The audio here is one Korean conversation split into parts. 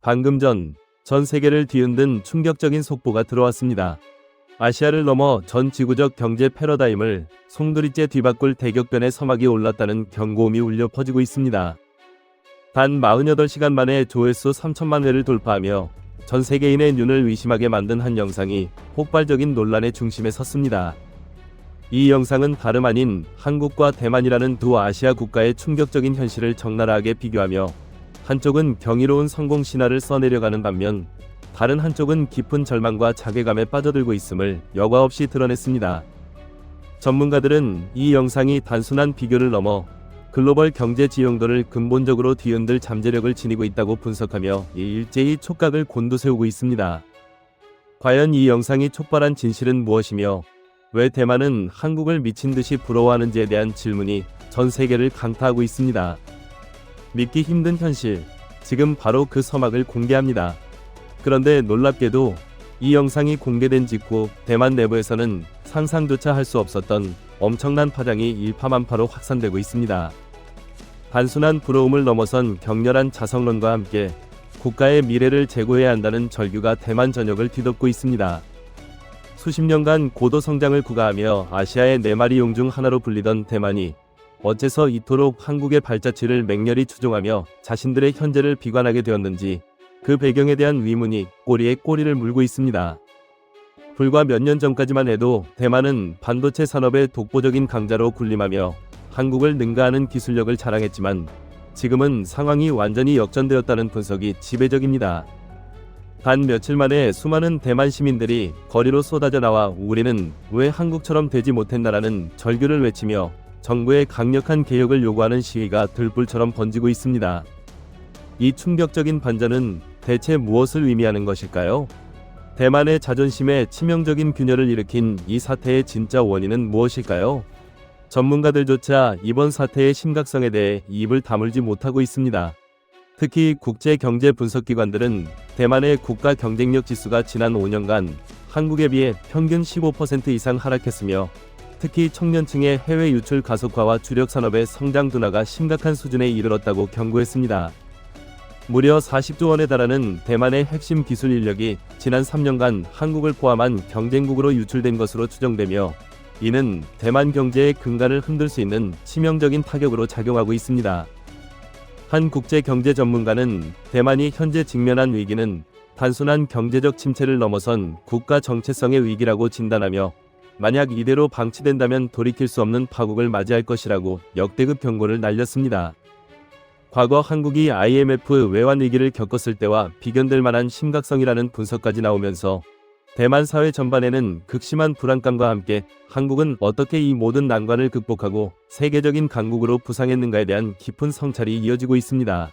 방금 전, 전 세계를 뒤흔든 충격적인 속보가 들어왔습니다. 아시아를 넘어 전 지구적 경제 패러다임을 송두리째 뒤바꿀 대격변의 서막이 올랐다는 경고음이 울려 퍼지고 있습니다. 단 48시간 만에 조회수 3천만 회를 돌파하며 전 세계인의 눈을 의심하게 만든 한 영상이 폭발적인 논란의 중심에 섰습니다. 이 영상은 다름 아닌 한국과 대만이라는 두 아시아 국가의 충격적인 현실을 적나라하게 비교하며 한쪽은 경이로운 성공 신화를 써내려가는 반면 다른 한쪽은 깊은 절망과 자괴감에 빠져들고 있음을 여과 없이 드러냈습니다. 전문가들은 이 영상이 단순한 비교를 넘어 글로벌 경제 지형도를 근본적으로 뒤흔들 잠재력을 지니고 있다고 분석하며 이 일제히 촉각을 곤두세우고 있습니다. 과연 이 영상이 촉발한 진실은 무엇이며 왜 대만은 한국을 미친 듯이 부러워하는지에 대한 질문이 전 세계를 강타하고 있습니다. 믿기 힘든 현실, 지금 바로 그 서막을 공개합니다. 그런데 놀랍게도 이 영상이 공개된 직후 대만 내부에서는 상상조차 할 수 없었던 엄청난 파장이 일파만파로 확산되고 있습니다. 단순한 부러움을 넘어선 격렬한 자성론과 함께 국가의 미래를 제고해야 한다는 절규가 대만 전역을 뒤덮고 있습니다. 수십 년간 고도 성장을 구가하며 아시아의 네 마리 용 중 하나로 불리던 대만이 어째서 이토록 한국의 발자취를 맹렬히 추종하며 자신들의 현재를 비관하게 되었는지 그 배경에 대한 위문이 꼬리에 꼬리를 물고 있습니다. 불과 몇 년 전까지만 해도 대만은 반도체 산업의 독보적인 강자로 군림하며 한국을 능가하는 기술력을 자랑했지만 지금은 상황이 완전히 역전되었다는 분석이 지배적입니다. 단 며칠 만에 수많은 대만 시민들이 거리로 쏟아져 나와 우리는 왜 한국처럼 되지 못했나라는 절규를 외치며 정부의 강력한 개혁을 요구하는 시위가 들불처럼 번지고 있습니다. 이 충격적인 반전은 대체 무엇을 의미하는 것일까요? 대만의 자존심에 치명적인 균열을 일으킨 이 사태의 진짜 원인은 무엇일까요? 전문가들조차 이번 사태의 심각성에 대해 입을 다물지 못하고 있습니다. 특히 국제 경제 분석 기관들은 대만의 국가 경쟁력 지수가 지난 5년간 한국에 비해 평균 15% 이상 하락했으며 특히 청년층의 해외 유출 가속화와 주력 산업의 성장 둔화가 심각한 수준에 이르렀다고 경고했습니다. 무려 40조 원에 달하는 대만의 핵심 기술 인력이 지난 3년간 한국을 포함한 경쟁국으로 유출된 것으로 추정되며 이는 대만 경제의 근간을 흔들 수 있는 치명적인 타격으로 작용하고 있습니다. 한 국제 경제 전문가는 대만이 현재 직면한 위기는 단순한 경제적 침체를 넘어선 국가 정체성의 위기라고 진단하며 만약 이대로 방치된다면 돌이킬 수 없는 파국을 맞이할 것이라고 역대급 경고를 날렸습니다. 과거 한국이 IMF 외환 위기를 겪었을 때와 비견될 만한 심각성이라는 분석까지 나오면서 대만 사회 전반에는 극심한 불안감과 함께 한국은 어떻게 이 모든 난관을 극복하고 세계적인 강국으로 부상했는가에 대한 깊은 성찰이 이어지고 있습니다.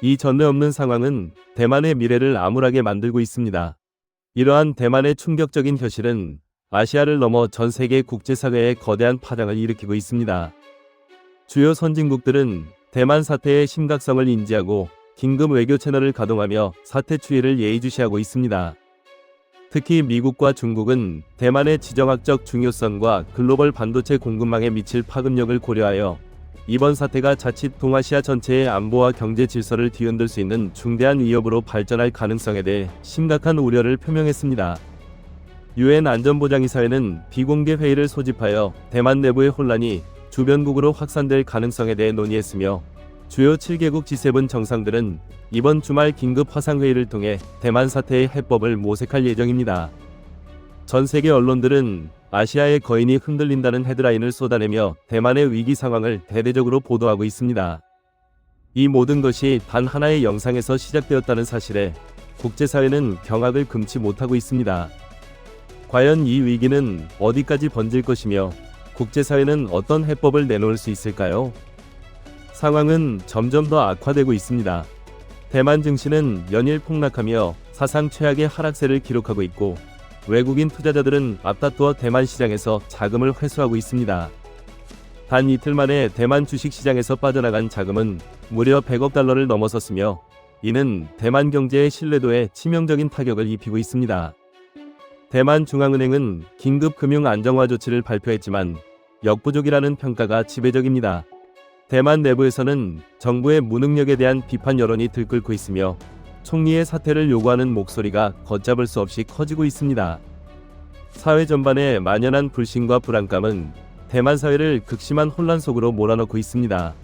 이 전례 없는 상황은 대만의 미래를 암울하게 만들고 있습니다. 이러한 대만의 충격적인 현실은 아시아를 넘어 전 세계 국제사회에 거대한 파장을 일으키고 있습니다. 주요 선진국들은 대만 사태의 심각성을 인지하고 긴급 외교 채널을 가동하며 사태 추이를 예의주시하고 있습니다. 특히 미국과 중국은 대만의 지정학적 중요성과 글로벌 반도체 공급망에 미칠 파급력을 고려하여 이번 사태가 자칫 동아시아 전체의 안보와 경제 질서를 뒤흔들 수 있는 중대한 위협으로 발전할 가능성에 대해 심각한 우려를 표명했습니다. 유엔 안전보장이사회는 비공개 회의를 소집하여 대만 내부의 혼란이 주변국으로 확산될 가능성에 대해 논의했으며 주요 7개국 G7 정상들은 이번 주말 긴급 화상회의를 통해 대만 사태의 해법을 모색할 예정입니다. 전 세계 언론들은 아시아의 거인이 흔들린다는 헤드라인을 쏟아내며 대만의 위기 상황을 대대적으로 보도하고 있습니다. 이 모든 것이 단 하나의 영상에서 시작되었다는 사실에 국제사회는 경악을 금치 못하고 있습니다. 과연 이 위기는 어디까지 번질 것이며 국제사회는 어떤 해법을 내놓을 수 있을까요? 상황은 점점 더 악화되고 있습니다. 대만 증시는 연일 폭락하며 사상 최악의 하락세를 기록하고 있고 외국인 투자자들은 앞다투어 대만 시장에서 자금을 회수하고 있습니다. 단 이틀 만에 대만 주식 시장에서 빠져나간 자금은 무려 100억 달러를 넘어섰으며 이는 대만 경제의 신뢰도에 치명적인 타격을 입히고 있습니다. 대만 중앙은행은 긴급 금융 안정화 조치를 발표했지만 역부족이라는 평가가 지배적입니다. 대만 내부에서는 정부의 무능력에 대한 비판 여론이 들끓고 있으며 총리의 사퇴를 요구하는 목소리가 걷잡을 수 없이 커지고 있습니다. 사회 전반에 만연한 불신과 불안감은 대만 사회를 극심한 혼란 속으로 몰아넣고 있습니다.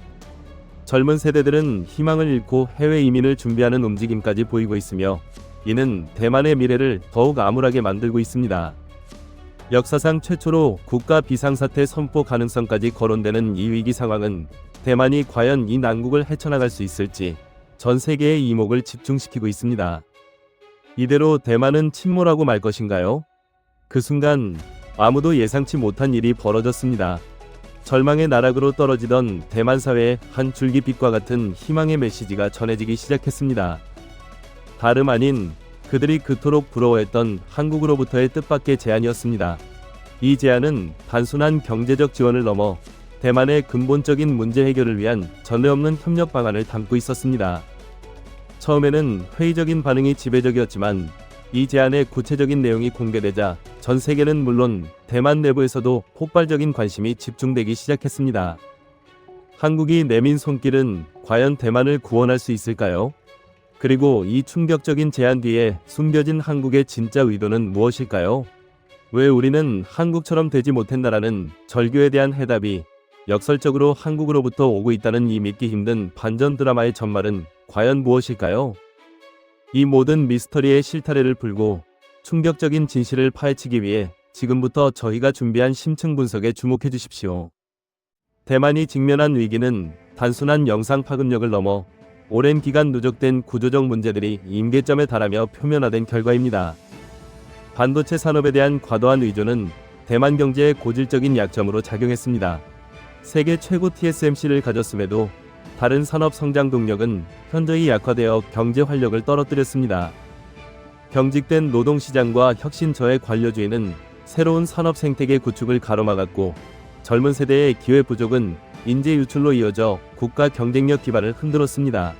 젊은 세대들은 희망을 잃고 해외 이민을 준비하는 움직임까지 보이고 있으며 이는 대만의 미래를 더욱 암울하게 만들고 있습니다. 역사상 최초로 국가 비상사태 선포 가능성까지 거론되는 이 위기 상황은 대만이 과연 이 난국을 헤쳐나갈 수 있을지 전 세계의 이목을 집중시키고 있습니다. 이대로 대만은 침몰하고 말 것인가요? 그 순간 아무도 예상치 못한 일이 벌어졌습니다. 절망의 나락으로 떨어지던 대만 사회의 한 줄기 빛과 같은 희망의 메시지가 전해지기 시작했습니다. 다름 아닌 그들이 그토록 부러워했던 한국으로부터의 뜻밖의 제안이었습니다. 이 제안은 단순한 경제적 지원을 넘어 대만의 근본적인 문제 해결을 위한 전례 없는 협력 방안을 담고 있었습니다. 처음에는 회의적인 반응이 지배적이었지만 이 제안의 구체적인 내용이 공개되자 전 세계는 물론 대만 내부에서도 폭발적인 관심이 집중되기 시작했습니다. 한국이 내민 손길은 과연 대만을 구원할 수 있을까요? 그리고 이 충격적인 제안 뒤에 숨겨진 한국의 진짜 의도는 무엇일까요? 왜 우리는 한국처럼 되지 못했나라는 절규에 대한 해답이 역설적으로 한국으로부터 오고 있다는 이 믿기 힘든 반전 드라마의 전말은 과연 무엇일까요? 이 모든 미스터리의 실타래를 풀고 충격적인 진실을 파헤치기 위해 지금부터 저희가 준비한 심층 분석에 주목해 주십시오. 대만이 직면한 위기는 단순한 영상 파급력을 넘어 오랜 기간 누적된 구조적 문제들이 임계점에 달하며 표면화된 결과입니다. 반도체 산업에 대한 과도한 의존은 대만 경제의 고질적인 약점으로 작용했습니다. 세계 최고 TSMC를 가졌음에도 다른 산업 성장 동력은 현저히 약화되어 경제 활력을 떨어뜨렸습니다. 경직된 노동시장과 혁신처의 관료주의는 새로운 산업 생태계 구축을 가로막았고 젊은 세대의 기회 부족은 인재 유출로 이어져 국가 경쟁력 기반을 흔들었습니다.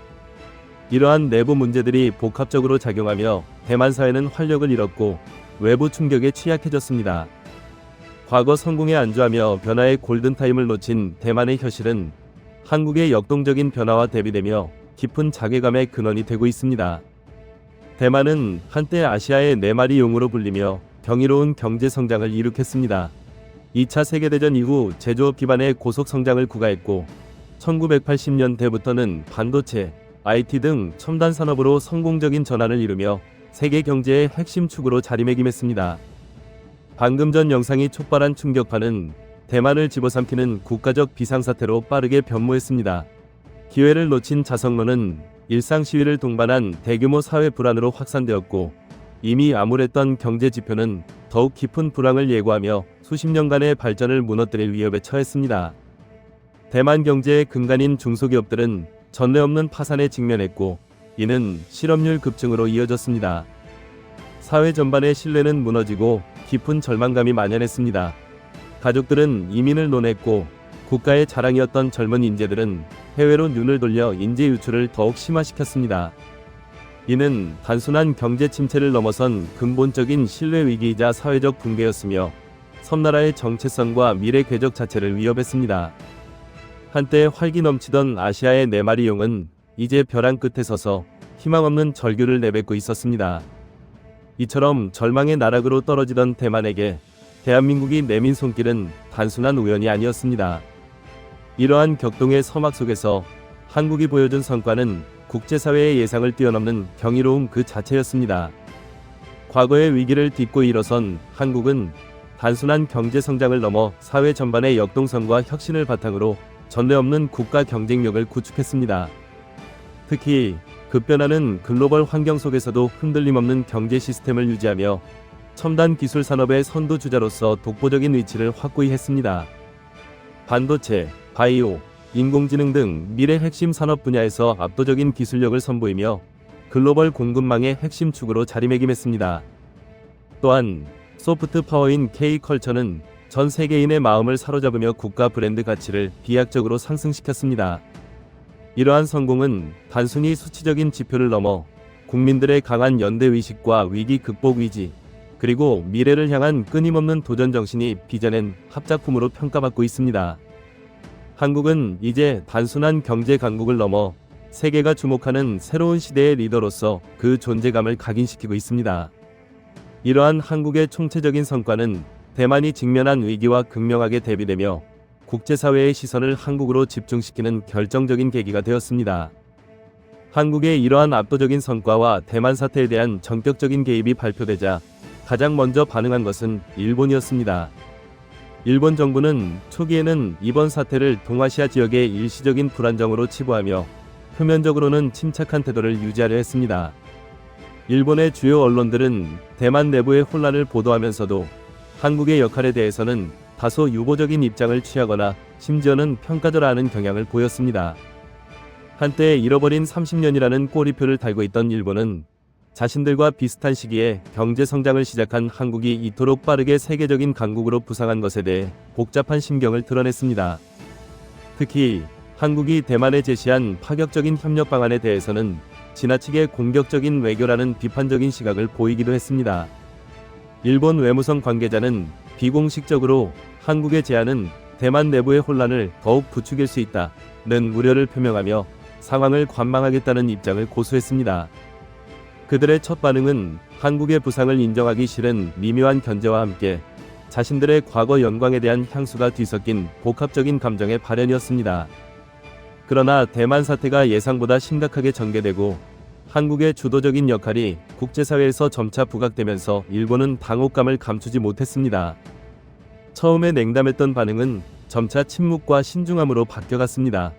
이러한 내부 문제들이 복합적으로 작용하며 대만 사회는 활력을 잃었고 외부 충격에 취약해졌습니다. 과거 성공에 안주하며 변화의 골든타임을 놓친 대만의 현실은 한국의 역동적인 변화와 대비되며 깊은 자괴감의 근원이 되고 있습니다. 대만은 한때 아시아의 네 마리 용으로 불리며 경이로운 경제 성장을 이룩했습니다. 2차 세계대전 이후 제조업 기반의 고속 성장을 구가했고 1980년대부터는 반도체, IT 등 첨단 산업으로 성공적인 전환을 이루며 세계 경제의 핵심 축으로 자리매김했습니다. 방금 전 영상이 촉발한 충격파는 대만을 집어삼키는 국가적 비상사태로 빠르게 변모했습니다. 기회를 놓친 자성론은 일상 시위를 동반한 대규모 사회 불안으로 확산되었고 이미 암울했던 경제 지표는 더욱 깊은 불황을 예고하며 수십 년간의 발전을 무너뜨릴 위협에 처했습니다. 대만 경제의 근간인 중소기업들은 전례 없는 파산에 직면했고 이는 실업률 급증으로 이어졌습니다. 사회 전반의 신뢰는 무너지고 깊은 절망감이 만연했습니다. 가족들은 이민을 논했고 국가의 자랑이었던 젊은 인재들은 해외로 눈을 돌려 인재 유출을 더욱 심화시켰습니다. 이는 단순한 경제 침체를 넘어선 근본적인 신뢰 위기이자 사회적 붕괴였으며 섬나라의 정체성과 미래 궤적 자체를 위협했습니다. 한때 활기 넘치던 아시아의 네 마리 용은 이제 벼랑 끝에 서서 희망 없는 절규를 내뱉고 있었습니다. 이처럼 절망의 나락으로 떨어지던 대만에게 대한민국이 내민 손길은 단순한 우연이 아니었습니다. 이러한 격동의 서막 속에서 한국이 보여준 성과는 국제사회의 예상을 뛰어넘는 경이로움 그 자체였습니다. 과거의 위기를 딛고 일어선 한국은 단순한 경제 성장을 넘어 사회 전반의 역동성과 혁신을 바탕으로 전례 없는 국가 경쟁력을 구축했습니다. 특히 급변하는 글로벌 환경 속에서도 흔들림 없는 경제 시스템을 유지하며 첨단 기술 산업의 선두 주자로서 독보적인 위치를 확고히 했습니다. 반도체, 바이오, 인공지능 등 미래 핵심 산업 분야에서 압도적인 기술력을 선보이며 글로벌 공급망의 핵심 축으로 자리매김했습니다. 또한 소프트 파워인 K컬처는 전 세계인의 마음을 사로잡으며 국가 브랜드 가치를 비약적으로 상승시켰습니다. 이러한 성공은 단순히 수치적인 지표를 넘어 국민들의 강한 연대 의식과 위기 극복 의지, 그리고 미래를 향한 끊임없는 도전 정신이 빚어낸 합작품으로 평가받고 있습니다. 한국은 이제 단순한 경제 강국을 넘어 세계가 주목하는 새로운 시대의 리더로서 그 존재감을 각인시키고 있습니다. 이러한 한국의 총체적인 성과는 대만이 직면한 위기와 극명하게 대비되며 국제사회의 시선을 한국으로 집중시키는 결정적인 계기가 되었습니다. 한국의 이러한 압도적인 성과와 대만 사태에 대한 전격적인 개입이 발표되자 가장 먼저 반응한 것은 일본이었습니다. 일본 정부는 초기에는 이번 사태를 동아시아 지역의 일시적인 불안정으로 치부하며 표면적으로는 침착한 태도를 유지하려 했습니다. 일본의 주요 언론들은 대만 내부의 혼란을 보도하면서도 한국의 역할에 대해서는 다소 유보적인 입장을 취하거나 심지어는 평가절하하는 경향을 보였습니다. 한때 잃어버린 30년이라는 꼬리표를 달고 있던 일본은 자신들과 비슷한 시기에 경제 성장을 시작한 한국이 이토록 빠르게 세계적인 강국으로 부상한 것에 대해 복잡한 심경을 드러냈습니다. 특히 한국이 대만에 제시한 파격적인 협력 방안에 대해서는 지나치게 공격적인 외교라는 비판적인 시각을 보이기도 했습니다. 일본 외무성 관계자는 비공식적으로 한국의 제안은 대만 내부의 혼란을 더욱 부추길 수 있다는 우려를 표명하며 상황을 관망하겠다는 입장을 고수했습니다. 그들의 첫 반응은 한국의 부상을 인정하기 싫은 미묘한 견제와 함께 자신들의 과거 영광에 대한 향수가 뒤섞인 복합적인 감정의 발현이었습니다. 그러나 대만 사태가 예상보다 심각하게 전개되고 한국의 주도적인 역할이 국제사회에서 점차 부각되면서 일본은 당혹감을 감추지 못했습니다. 처음에 냉담했던 반응은 점차 침묵과 신중함으로 바뀌어갔습니다.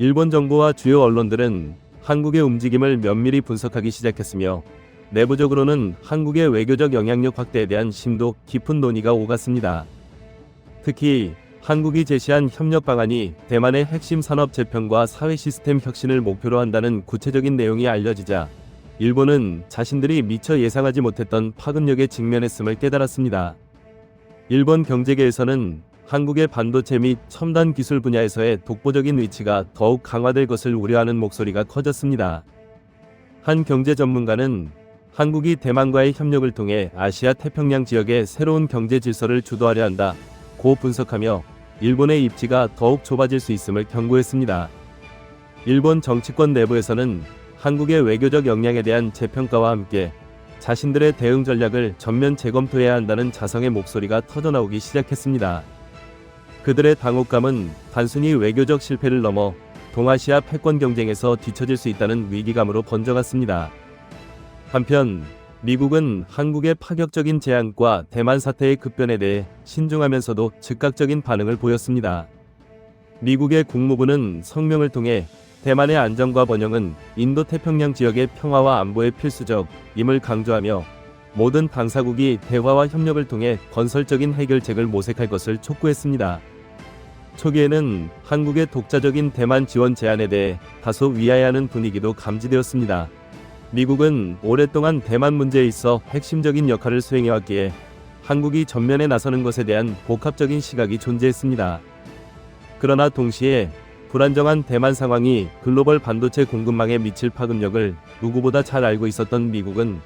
일본 정부와 주요 언론들은 한국의 움직임을 면밀히 분석하기 시작했으며 내부적으로는 한국의 외교적 영향력 확대에 대한 심도 깊은 논의가 오갔습니다. 특히 한국이 제시한 협력 방안이 대만의 핵심 산업 재편과 사회 시스템 혁신을 목표로 한다는 구체적인 내용이 알려지자 일본은 자신들이 미처 예상하지 못했던 파급력에 직면했음을 깨달았습니다. 일본 경제계에서는 한국의 반도체 및 첨단 기술 분야에서의 독보적인 위치가 더욱 강화될 것을 우려하는 목소리가 커졌습니다. 한 경제 전문가는 한국이 대만과의 협력을 통해 아시아 태평양 지역의 새로운 경제 질서를 주도하려 한다. 고 분석하며 일본의 입지가 더욱 좁아질 수 있음을 경고했습니다. 일본 정치권 내부에서는 한국의 외교적 역량에 대한 재평가와 함께 자신들의 대응 전략을 전면 재검토해야 한다는 자성의 목소리가 터져나오기 시작했습니다. 그들의 당혹감은 단순히 외교적 실패를 넘어 동아시아 패권 경쟁에서 뒤처질 수 있다는 위기감으로 번져갔습니다. 한편 미국은 한국의 파격적인 제안과 대만 사태의 급변에 대해 신중하면서도 즉각적인 반응을 보였습니다. 미국의 국무부는 성명을 통해 대만의 안정과 번영은 인도 태평양 지역의 평화와 안보에 필수적임을 강조하며 모든 당사국이 대화와 협력을 통해 건설적인 해결책을 모색할 것을 촉구했습니다. 초기에는 한국의 독자적인 대만 지원 제안에 대해 다소 위하여하는 분위기도 감지되었습니다. 미국은 오랫동안 대만 문제에 있어 핵심적인 역할을 수행해왔기에 한국이 전면에 나서는 것에 대한 복합적인 시각이 존재했습니다. 그러나 동시에 불안정한 대만 상황이 글로벌 반도체 공급망에 미칠 파급력을 누구보다 잘 알고 있었던 미국은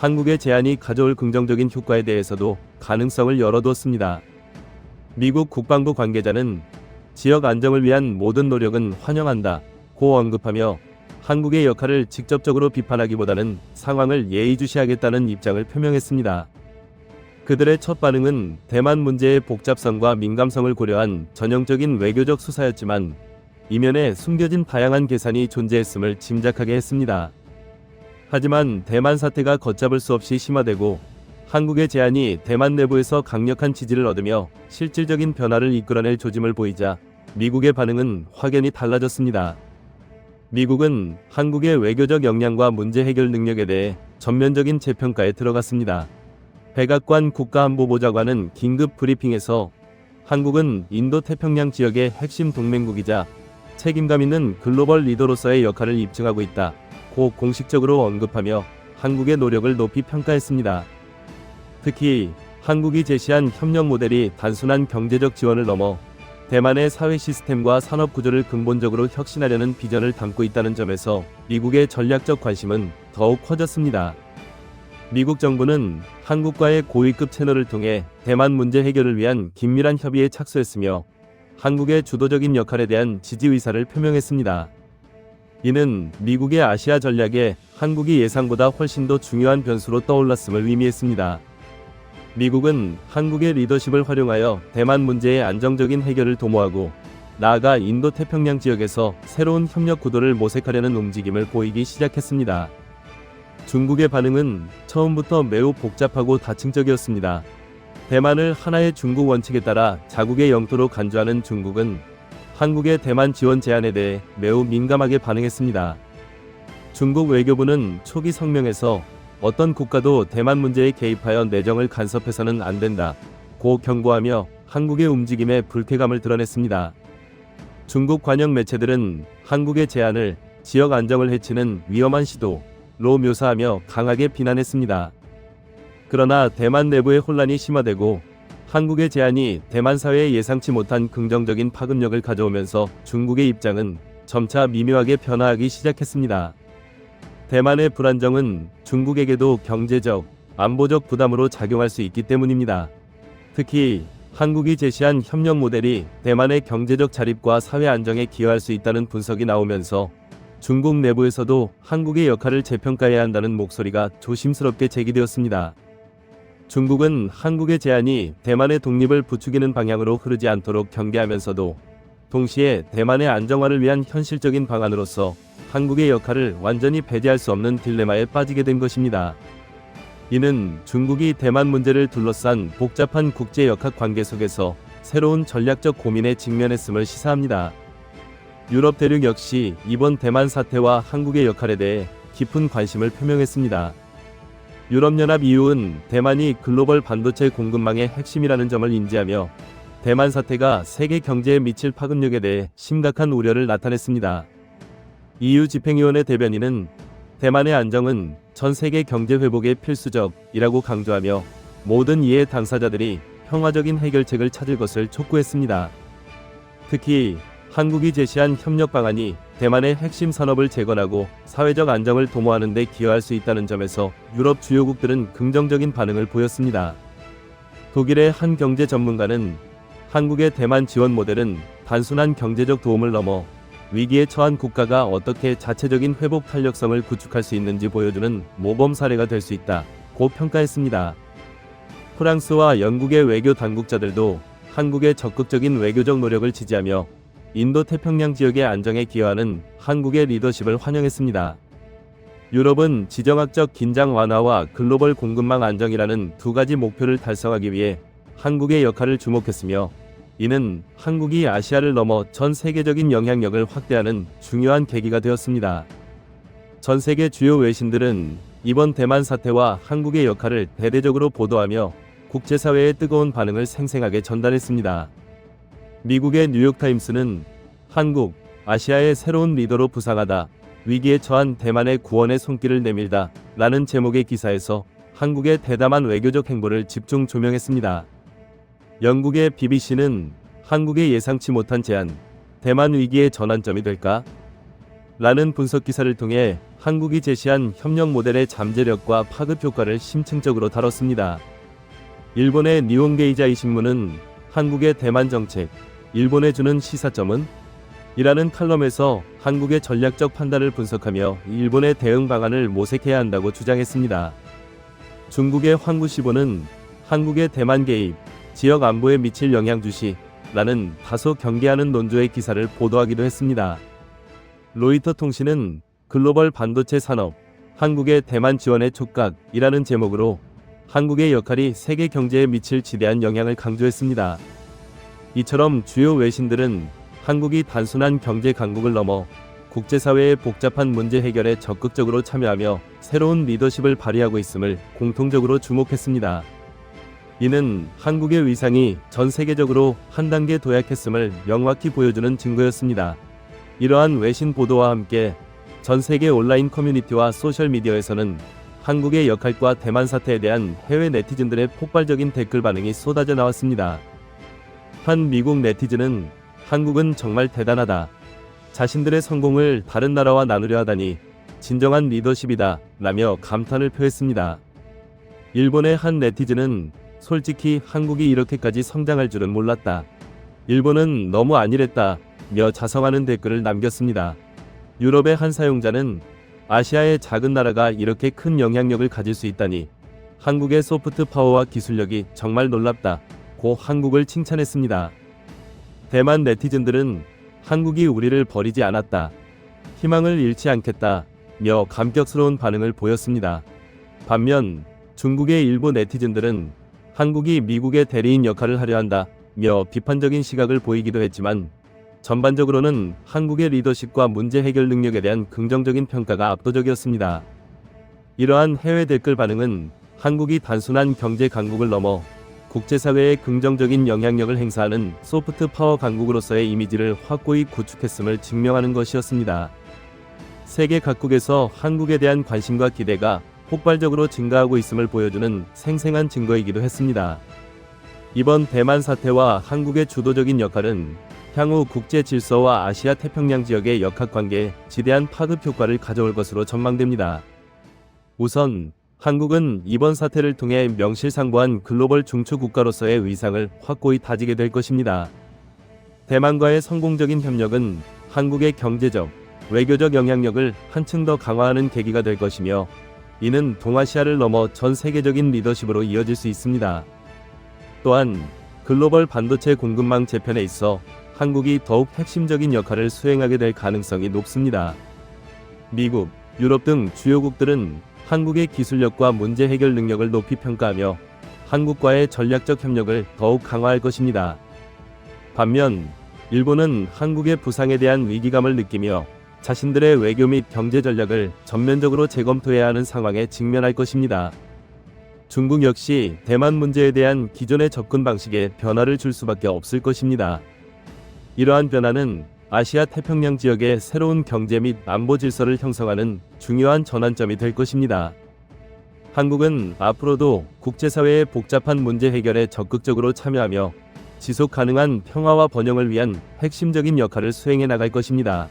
한국의 제안이 가져올 긍정적인 효과에 대해서도 가능성을 열어두었습니다. 미국 국방부 관계자는 지역 안정을 위한 모든 노력은 환영한다. 고 언급하며 한국의 역할을 직접적으로 비판하기보다는 상황을 예의주시하겠다는 입장을 표명했습니다. 그들의 첫 반응은 대만 문제의 복잡성과 민감성을 고려한 전형적인 외교적 수사였지만 이면에 숨겨진 다양한 계산이 존재했음을 짐작하게 했습니다. 하지만 대만 사태가 걷잡을 수 없이 심화되고 한국의 제안이 대만 내부에서 강력한 지지를 얻으며 실질적인 변화를 이끌어낼 조짐을 보이자 미국의 반응은 확연히 달라졌습니다. 미국은 한국의 외교적 역량과 문제 해결 능력에 대해 전면적인 재평가에 들어갔습니다. 백악관 국가안보보좌관은 긴급 브리핑에서 한국은 인도 태평양 지역의 핵심 동맹국이자 책임감 있는 글로벌 리더로서의 역할을 입증하고 있다. 고 공식적으로 언급하며 한국의 노력을 높이 평가했습니다. 특히 한국이 제시한 협력 모델이 단순한 경제적 지원을 넘어 대만의 사회 시스템과 산업 구조를 근본적으로 혁신하려는 비전을 담고 있다는 점에서 미국의 전략적 관심은 더욱 커졌습니다. 미국 정부는 한국과의 고위급 채널을 통해 대만 문제 해결을 위한 긴밀한 협의에 착수했으며 한국의 주도적인 역할에 대한 지지 의사를 표명했습니다. 이는 미국의 아시아 전략에 한국이 예상보다 훨씬 더 중요한 변수로 떠올랐음을 의미했습니다. 미국은 한국의 리더십을 활용하여 대만 문제의 안정적인 해결을 도모하고 나아가 인도 태평양 지역에서 새로운 협력 구도를 모색하려는 움직임을 보이기 시작했습니다. 중국의 반응은 처음부터 매우 복잡하고 다층적이었습니다. 대만을 하나의 중국 원칙에 따라 자국의 영토로 간주하는 중국은 한국의 대만 지원 제안에 대해 매우 민감하게 반응했습니다. 중국 외교부는 초기 성명에서 어떤 국가도 대만 문제에 개입하여 내정을 간섭해서는 안 된다. 고 경고하며 한국의 움직임에 불쾌감을 드러냈습니다. 중국 관영 매체들은 한국의 제안을 지역 안정을 해치는 위험한 시도로 묘사하며 강하게 비난했습니다. 그러나 대만 내부의 혼란이 심화되고 한국의 제안이 대만 사회에 예상치 못한 긍정적인 파급력을 가져오면서 중국의 입장은 점차 미묘하게 변화하기 시작했습니다. 대만의 불안정은 중국에게도 경제적, 안보적 부담으로 작용할 수 있기 때문입니다. 특히 한국이 제시한 협력 모델이 대만의 경제적 자립과 사회 안정에 기여할 수 있다는 분석이 나오면서 중국 내부에서도 한국의 역할을 재평가해야 한다는 목소리가 조심스럽게 제기되었습니다. 중국은 한국의 제안이 대만의 독립을 부추기는 방향으로 흐르지 않도록 경계하면서도 동시에 대만의 안정화를 위한 현실적인 방안으로서 한국의 역할을 완전히 배제할 수 없는 딜레마에 빠지게 된 것입니다. 이는 중국이 대만 문제를 둘러싼 복잡한 국제 역학 관계 속에서 새로운 전략적 고민에 직면했음을 시사합니다. 유럽 대륙 역시 이번 대만 사태와 한국의 역할에 대해 깊은 관심을 표명했습니다. 유럽연합 EU는 대만이 글로벌 반도체 공급망의 핵심이라는 점을 인지하며 대만 사태가 세계 경제에 미칠 파급력에 대해 심각한 우려를 나타냈습니다. EU 집행위원회 대변인은 대만의 안정은 전 세계 경제 회복에 필수적이라고 강조하며 모든 이해 당사자들이 평화적인 해결책을 찾을 것을 촉구했습니다. 특히 한국이 제시한 협력 방안이 대만의 핵심 산업을 재건하고 사회적 안정을 도모하는 데 기여할 수 있다는 점에서 유럽 주요국들은 긍정적인 반응을 보였습니다. 독일의 한 경제 전문가는 한국의 대만 지원 모델은 단순한 경제적 도움을 넘어 위기에 처한 국가가 어떻게 자체적인 회복 탄력성을 구축할 수 있는지 보여주는 모범 사례가 될 수 있다. 고 평가했습니다. 프랑스와 영국의 외교 당국자들도 한국의 적극적인 외교적 노력을 지지하며 인도 태평양 지역의 안정에 기여하는 한국의 리더십을 환영했습니다. 유럽은 지정학적 긴장 완화와 글로벌 공급망 안정이라는 두 가지 목표를 달성하기 위해 한국의 역할을 주목했으며 이는 한국이 아시아를 넘어 전 세계적인 영향력을 확대하는 중요한 계기가 되었습니다. 전 세계 주요 외신들은 이번 대만 사태와 한국의 역할을 대대적으로 보도하며 국제사회의 뜨거운 반응을 생생하게 전달했습니다. 미국의 뉴욕타임스는 한국, 아시아의 새로운 리더로 부상하다, 위기에 처한 대만의 구원의 손길을 내밀다 라는 제목의 기사에서 한국의 대담한 외교적 행보를 집중 조명했습니다. 영국의 BBC는 한국의 예상치 못한 제안, 대만 위기의 전환점이 될까? 라는 분석 기사를 통해 한국이 제시한 협력 모델의 잠재력과 파급 효과를 심층적으로 다뤘습니다. 일본의 니온게이자 이 신문은 한국의 대만 정책, 일본에 주는 시사점은? 이라는 칼럼에서 한국의 전략적 판단을 분석하며 일본의 대응 방안을 모색해야 한다고 주장했습니다. 중국의 황구시보는 한국의 대만 개입, 지역 안보에 미칠 영향 주시, 라는 다소 경계하는 논조의 기사를 보도하기도 했습니다. 로이터 통신은 글로벌 반도체 산업, 한국의 대만 지원의 촉각이라는 제목으로 한국의 역할이 세계 경제에 미칠 지대한 영향을 강조했습니다. 이처럼 주요 외신들은 한국이 단순한 경제 강국을 넘어 국제사회의 복잡한 문제 해결에 적극적으로 참여하며 새로운 리더십을 발휘하고 있음을 공통적으로 주목했습니다. 이는 한국의 위상이 전 세계적으로 한 단계 도약했음을 명확히 보여주는 증거였습니다. 이러한 외신 보도와 함께 전 세계 온라인 커뮤니티와 소셜미디어에서는 한국의 역할과 대만 사태에 대한 해외 네티즌들의 폭발적인 댓글 반응이 쏟아져 나왔습니다. 한 미국 네티즌은 한국은 정말 대단하다. 자신들의 성공을 다른 나라와 나누려 하다니 진정한 리더십이다. 라며 감탄을 표했습니다. 일본의 한 네티즌은 솔직히 한국이 이렇게까지 성장할 줄은 몰랐다. 일본은 너무 안일했다. 며 자성하는 댓글을 남겼습니다. 유럽의 한 사용자는 아시아의 작은 나라가 이렇게 큰 영향력을 가질 수 있다니 한국의 소프트 파워와 기술력이 정말 놀랍다. 고 한국을 칭찬했습니다. 대만 네티즌들은 한국이 우리를 버리지 않았다. 희망을 잃지 않겠다. 며 감격스러운 반응을 보였습니다. 반면 중국의 일부 네티즌들은 한국이 미국의 대리인 역할을 하려 한다. 며 비판적인 시각을 보이기도 했지만 전반적으로는 한국의 리더십과 문제 해결 능력에 대한 긍정적인 평가가 압도적이었습니다. 이러한 해외 댓글 반응은 한국이 단순한 경제 강국을 넘어 국제사회에 긍정적인 영향력을 행사하는 소프트 파워 강국으로서의 이미지를 확고히 구축했음을 증명하는 것이었습니다. 세계 각국에서 한국에 대한 관심과 기대가 폭발적으로 증가하고 있음을 보여주는 생생한 증거이기도 했습니다. 이번 대만 사태와 한국의 주도적인 역할은 향후 국제 질서와 아시아 태평양 지역의 역학 관계에 지대한 파급 효과를 가져올 것으로 전망됩니다. 우선 한국은 이번 사태를 통해 명실상부한 글로벌 중추 국가로서의 위상을 확고히 다지게 될 것입니다. 대만과의 성공적인 협력은 한국의 경제적, 외교적 영향력을 한층 더 강화하는 계기가 될 것이며 이는 동아시아를 넘어 전 세계적인 리더십으로 이어질 수 있습니다. 또한 글로벌 반도체 공급망 재편에 있어 한국이 더욱 핵심적인 역할을 수행하게 될 가능성이 높습니다. 미국, 유럽 등 주요국들은 한국의 기술력과 문제 해결 능력을 높이 평가하며 한국과의 전략적 협력을 더욱 강화할 것입니다. 반면 일본은 한국의 부상에 대한 위기감을 느끼며 자신들의 외교 및 경제 전략을 전면적으로 재검토해야 하는 상황에 직면할 것입니다. 중국 역시 대만 문제에 대한 기존의 접근 방식에 변화를 줄 수밖에 없을 것입니다. 이러한 변화는 아시아 태평양 지역의 새로운 경제 및 안보 질서를 형성하는 중요한 전환점이 될 것입니다. 한국은 앞으로도 국제사회의 복잡한 문제 해결에 적극적으로 참여하며 지속 가능한 평화와 번영을 위한 핵심적인 역할을 수행해 나갈 것입니다.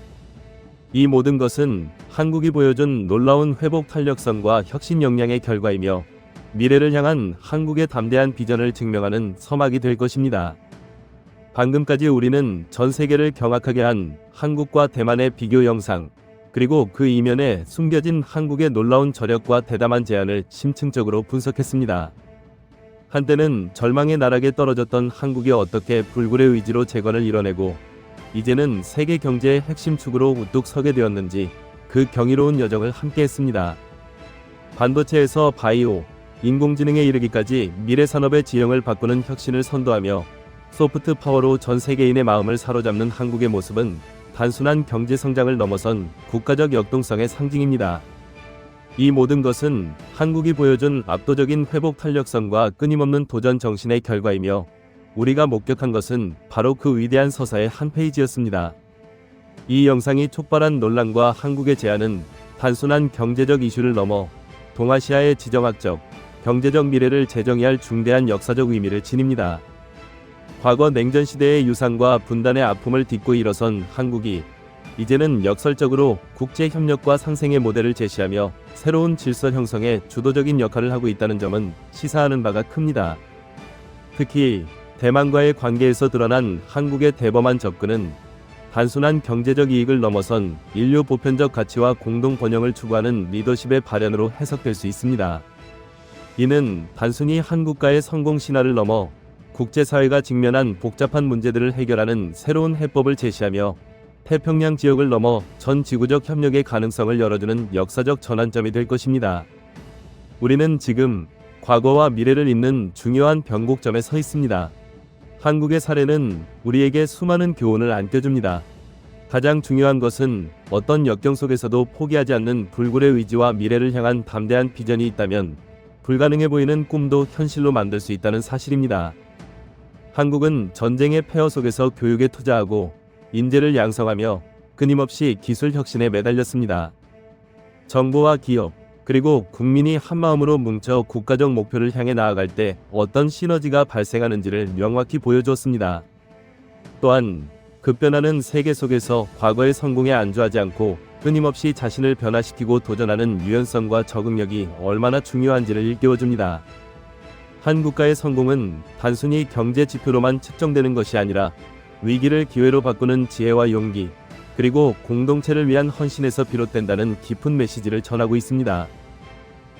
이 모든 것은 한국이 보여준 놀라운 회복 탄력성과 혁신 역량의 결과이며 미래를 향한 한국의 담대한 비전을 증명하는 서막이 될 것입니다. 방금까지 우리는 전 세계를 경악하게 한 한국과 대만의 비교 영상, 그리고 그 이면에 숨겨진 한국의 놀라운 저력과 대담한 제안을 심층적으로 분석했습니다. 한때는 절망의 나락에 떨어졌던 한국이 어떻게 불굴의 의지로 재건을 이뤄내고 이제는 세계 경제의 핵심 축으로 우뚝 서게 되었는지 그 경이로운 여정을 함께 했습니다. 반도체에서 바이오, 인공지능에 이르기까지 미래 산업의 지형을 바꾸는 혁신을 선도하며 소프트 파워로 전 세계인의 마음을 사로잡는 한국의 모습은 단순한 경제 성장을 넘어선 국가적 역동성의 상징입니다. 이 모든 것은 한국이 보여준 압도적인 회복 탄력성과 끊임없는 도전 정신의 결과이며 우리가 목격한 것은 바로 그 위대한 서사의 한 페이지였습니다. 이 영상이 촉발한 논란과 한국의 제안은 단순한 경제적 이슈를 넘어 동아시아의 지정학적, 경제적 미래를 재정의할 중대한 역사적 의미를 지닙니다. 과거 냉전 시대의 유산과 분단의 아픔을 딛고 일어선 한국이 이제는 역설적으로 국제 협력과 상생의 모델을 제시하며 새로운 질서 형성에 주도적인 역할을 하고 있다는 점은 시사하는 바가 큽니다. 특히 대만과의 관계에서 드러난 한국의 대범한 접근은 단순한 경제적 이익을 넘어선 인류 보편적 가치와 공동 번영을 추구하는 리더십의 발현으로 해석될 수 있습니다. 이는 단순히 한국과의 성공 신화를 넘어 국제사회가 직면한 복잡한 문제들을 해결하는 새로운 해법을 제시하며 태평양 지역을 넘어 전 지구적 협력의 가능성을 열어주는 역사적 전환점이 될 것입니다. 우리는 지금 과거와 미래를 잇는 중요한 변곡점에 서 있습니다. 한국의 사례는 우리에게 수많은 교훈을 안겨줍니다. 가장 중요한 것은 어떤 역경 속에서도 포기하지 않는 불굴의 의지와 미래를 향한 담대한 비전이 있다면 불가능해 보이는 꿈도 현실로 만들 수 있다는 사실입니다. 한국은 전쟁의 폐허 속에서 교육에 투자하고 인재를 양성하며 끊임없이 기술 혁신에 매달렸습니다. 정부와 기업, 그리고 국민이 한마음으로 뭉쳐 국가적 목표를 향해 나아갈 때 어떤 시너지가 발생하는지를 명확히 보여주었습니다. 또한 급변하는 세계 속에서 과거의 성공에 안주하지 않고 끊임없이 자신을 변화시키고 도전하는 유연성과 적응력이 얼마나 중요한지를 일깨워줍니다. 한 국가의 성공은 단순히 경제 지표로만 측정되는 것이 아니라 위기를 기회로 바꾸는 지혜와 용기, 그리고 공동체를 위한 헌신에서 비롯된다는 깊은 메시지를 전하고 있습니다.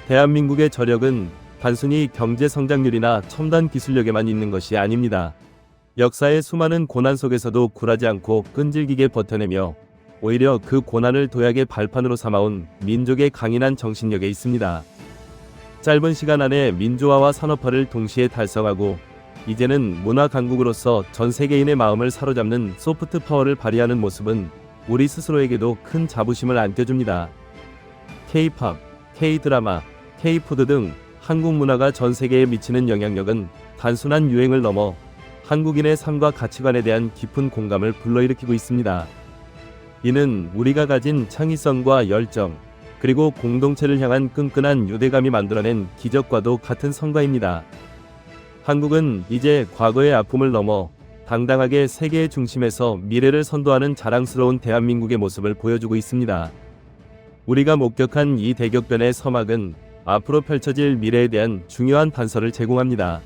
대한민국의 저력은 단순히 경제 성장률이나 첨단 기술력에만 있는 것이 아닙니다. 역사의 수많은 고난 속에서도 굴하지 않고 끈질기게 버텨내며 오히려 그 고난을 도약의 발판으로 삼아온 민족의 강인한 정신력에 있습니다. 짧은 시간 안에 민주화와 산업화를 동시에 달성하고 이제는 문화 강국으로서 전 세계인의 마음을 사로잡는 소프트 파워를 발휘하는 모습은 우리 스스로에게도 큰 자부심을 안겨줍니다. K-팝, K-드라마, K-푸드 등 한국 문화가 전 세계에 미치는 영향력은 단순한 유행을 넘어 한국인의 삶과 가치관에 대한 깊은 공감을 불러일으키고 있습니다. 이는 우리가 가진 창의성과 열정, 그리고 공동체를 향한 끈끈한 유대감이 만들어낸 기적과도 같은 성과입니다. 한국은 이제 과거의 아픔을 넘어 당당하게 세계의 중심에서 미래를 선도하는 자랑스러운 대한민국의 모습을 보여주고 있습니다. 우리가 목격한 이 대격변의 서막은 앞으로 펼쳐질 미래에 대한 중요한 단서를 제공합니다.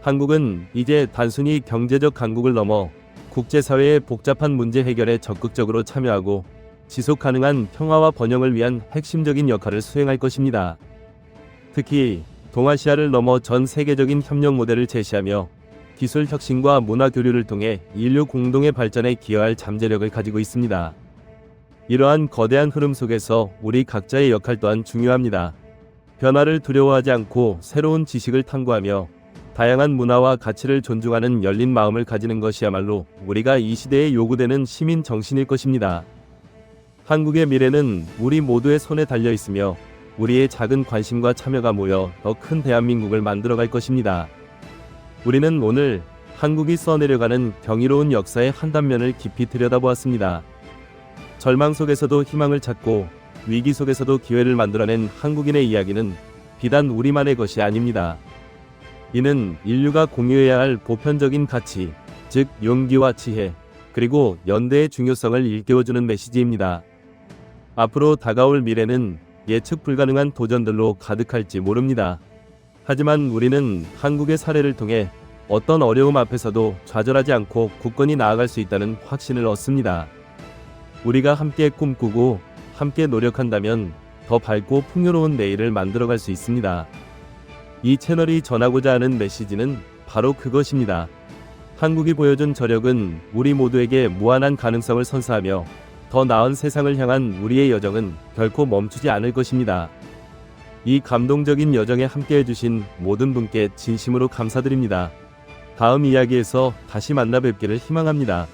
한국은 이제 단순히 경제적 강국을 넘어 국제사회의 복잡한 문제 해결에 적극적으로 참여하고 지속 가능한 평화와 번영을 위한 핵심적인 역할을 수행할 것입니다. 특히 동아시아를 넘어 전 세계적인 협력 모델을 제시하며 기술 혁신과 문화 교류를 통해 인류 공동의 발전에 기여할 잠재력을 가지고 있습니다. 이러한 거대한 흐름 속에서 우리 각자의 역할 또한 중요합니다. 변화를 두려워하지 않고 새로운 지식을 탐구하며 다양한 문화와 가치를 존중하는 열린 마음을 가지는 것이야말로 우리가 이 시대에 요구되는 시민 정신일 것입니다. 한국의 미래는 우리 모두의 손에 달려 있으며 우리의 작은 관심과 참여가 모여 더 큰 대한민국을 만들어갈 것입니다. 우리는 오늘 한국이 써내려가는 경이로운 역사의 한 단면을 깊이 들여다보았습니다. 절망 속에서도 희망을 찾고 위기 속에서도 기회를 만들어낸 한국인의 이야기는 비단 우리만의 것이 아닙니다. 이는 인류가 공유해야 할 보편적인 가치, 즉 용기와 지혜, 그리고 연대의 중요성을 일깨워주는 메시지입니다. 앞으로 다가올 미래는 예측 불가능한 도전들로 가득할지 모릅니다. 하지만 우리는 한국의 사례를 통해 어떤 어려움 앞에서도 좌절하지 않고 굳건히 나아갈 수 있다는 확신을 얻습니다. 우리가 함께 꿈꾸고 함께 노력한다면 더 밝고 풍요로운 내일을 만들어갈 수 있습니다. 이 채널이 전하고자 하는 메시지는 바로 그것입니다. 한국이 보여준 저력은 우리 모두에게 무한한 가능성을 선사하며 더 나은 세상을 향한 우리의 여정은 결코 멈추지 않을 것입니다. 이 감동적인 여정에 함께 해주신 모든 분께 진심으로 감사드립니다. 다음 이야기에서 다시 만나 뵙기를 희망합니다.